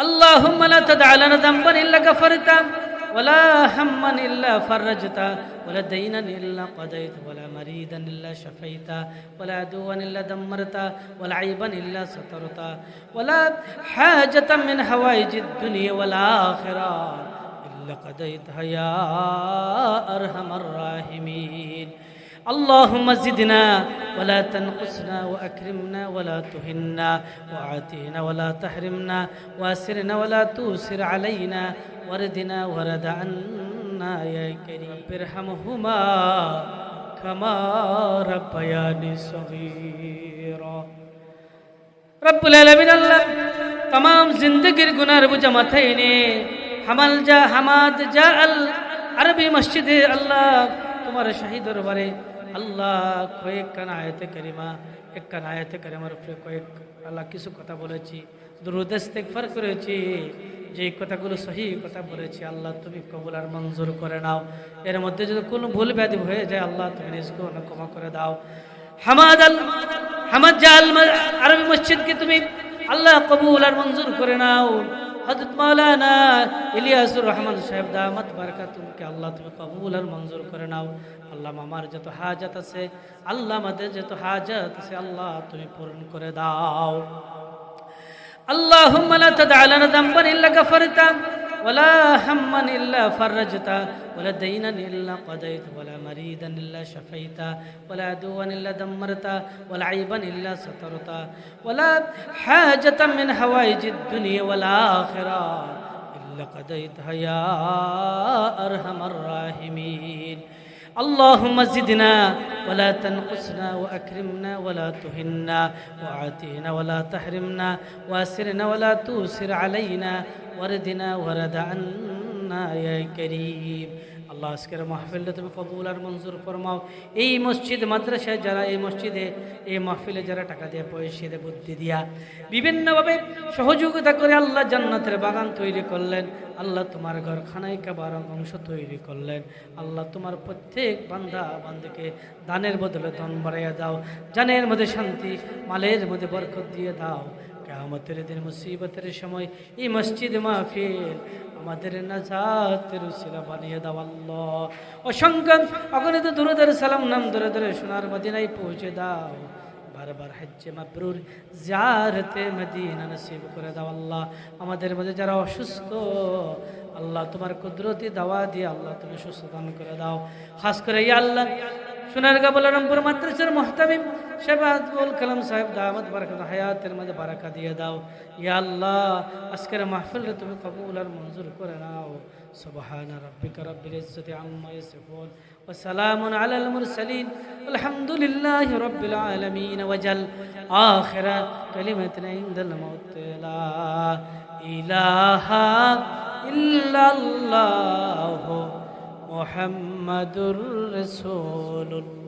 اللهم لا تدع لنا ذنبا إلا غفرته ولا هما إلا فرجته ولا دينا إلا قضيت ولا مريدا إلا شفيته ولا عدوا إلا دمرته ولا عيبا إلا سترته ولا حاجة من حوائج الدنيا والآخرة إلا قضيتها يا أرحم الراحمين. اللهم زدنا ولا تنقصنا وأكرمنا ولا تهنا وعاتينا ولا تحرمنا واسرنا ولا توسر علينا وردنا ورد عنا يا كريم ارحمهما كما ربياني صغيرا রব্বুল আলমিন আল্লাহ তাম জিন্দগির গুনার বুঝা মাথায় নে হামাল যা হামাদ যা আল আরবি মসজিদে আল্লাহ তোমার শাহী দরবারে আল্লাহ কয়েক কান আয়তে করিমা, এক কান আয়তে করিমার উপরে কয়েক আল্লাহ কিছু কথা বলেছি দুরুদেস্তেকফার করেছি যে কথাগুলো সহি কথা বলেছি, আল্লাহ তুমি কবুল আর মঞ্জুর করে নাও। এর মধ্যে যদি কোনো ভুল ব্যাধি হয়ে যায়, আল্লাহ তুমি নিজকে ক্ষমা করে দাও। হামাদ হামাদ আরবি মসজিদকে তুমি আল্লাহ কবুল আর মঞ্জুর করে নাও। হজরত মৌলানা ইলিয়াসুর রহমান সাহেব দামত বারকা বারকাতুমকে আল্লাহ তুমি কবুল আর মঞ্জুর করে নাও। আল্লাহ আমার যত হাজত আছে, আল্লাহ আমাদের যত হাজত আছে, আল্লাহ তুমি পূরণ করে দাও। আল্লাহ লা তাদআ লানা ইল্লা গাফারতা। ولا هما إلا فرجته ولا دينا إلا قضيت ولا مريدا إلا شفيته ولا عدوا إلا دمرته ولا عيبا إلا سترته ولا حاجة من حوائج الدنيا والآخرة إلا قضيتها يا أرحم الراحمين. اللهم زدنا ولا تنقصنا وأكرمنا ولا تهنا وعاتينا ولا تحرمنا واسرنا ولا توسر علينا وردنا ورد عنا يا كريم আল্লাহ আজকের মাহফিলটা তুমি কবুল আর মঞ্জুর ফরমাও। এই মসজিদ মাদ্রাসায় যারা, এই মসজিদে, এই মাহফিলে যারা টাকা দিয়ে পয়সা দিয়ে বুদ্ধি দিয়া বিভিন্নভাবে সহযোগিতা করে আল্লাহ জান্নাতের বাগান তৈরি করলেন, আল্লাহ তোমার ঘর খানাই কাবার অংশ তৈরি করলেন, আল্লাহ তোমার প্রত্যেক বান্ধা বান্দিকে দানের বদলে ধন বাড়াইয়া দাও, জানের মধ্যে শান্তি, মালের মধ্যে বরকত দিয়ে দাও। কেমতের দিন মুসিবতের সময় এই মসজিদ মাহফিল আমাদের নাজাতের উসিলা বানিয়ে দাও অসংখ্য অগণিত দূরদের সালাম নাম ধরে ধরে সোনার মদিনায় পৌঁছে দাও। বারবার হজ্জে মাবরুর জারতে মদিনা নসিব করে দাও আল্লাহ। আমাদের মধ্যে যারা অসুস্থ, আল্লাহ তোমার কুদরতি দাওয়া দিয়ে আল্লাহ তুমি সুস্থ দান করে দাও। খাস করে আল্লাহ সোনারগা বলরামপুর মাদ্রাসার মোহতামিম শেবাদুল কালাম সাহেব দামত বারাকাত হায়াতের মধ্যে বারাকা দিয়ে দাও ইয়া আল্লাহ আজকের মাহফিলটা তুমি কবুল আর মঞ্জুর করে নাও سبحان ربك رب العزة عما يصفون وسلام على المرسلين والحمد لله رب العالمين وجل آخر كلمة عند الموت لا إله إلا الله محمد رسول الله